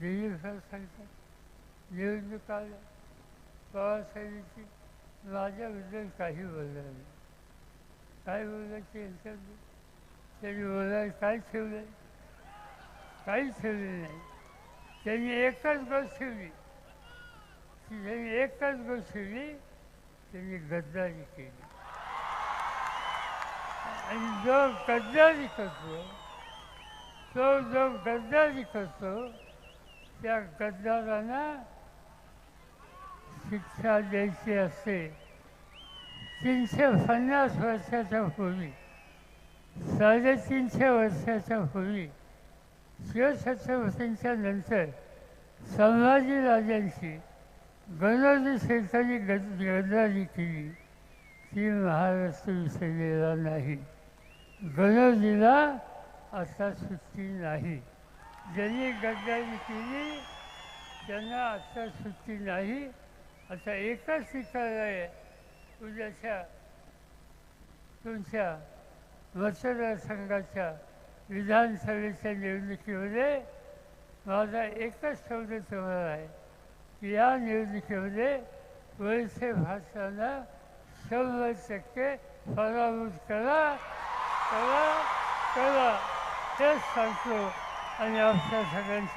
दिलीप निवडणूक आल्या पवारसाहेबांची माझ्याबद्दल काही बोललं नाही. काय बोलायचे यांच्याबद्दल त्यांनी बोलायला काय ठेवलं काहीच ठेवले नाही. त्यांनी एकच गोष्ट ठेवली. त्यांनी एकच गोष्ट ठेवली. त्यांनी गद्दारी केली. आणि जो गद्दारी करतो तो जो गद्दारी करतो त्या गद्दारांना शिक्षा द्यायची असते. तीनशे पन्नास वर्षाच्या पूर्वी साडेतीनशे वर्षाच्या पूर्वी शिवछत्रपतींच्या नंतर संभाजी राजांची गणोजी शेतांनी गद गद्दारी केली. ती महाराष्ट्र विसरलेला नाही. गणोजीला आता सुट्टी नाही. ज्यांनी गद्दारी केली त्यांना आता सुट्टी नाही. आता एकच ठिकाण आहे. उद्याच्या तुमच्या मतदारसंघाच्या विधानसभेच्या निवडणुकीमध्ये माझा एकच शब्द तुम्हाला आहे की या निवडणुकीमध्ये वैसे भाषांना शंभर टक्के पराभूत करा. करा करा. हेच सांगतो. 안녕, 잘, 잘, 잘.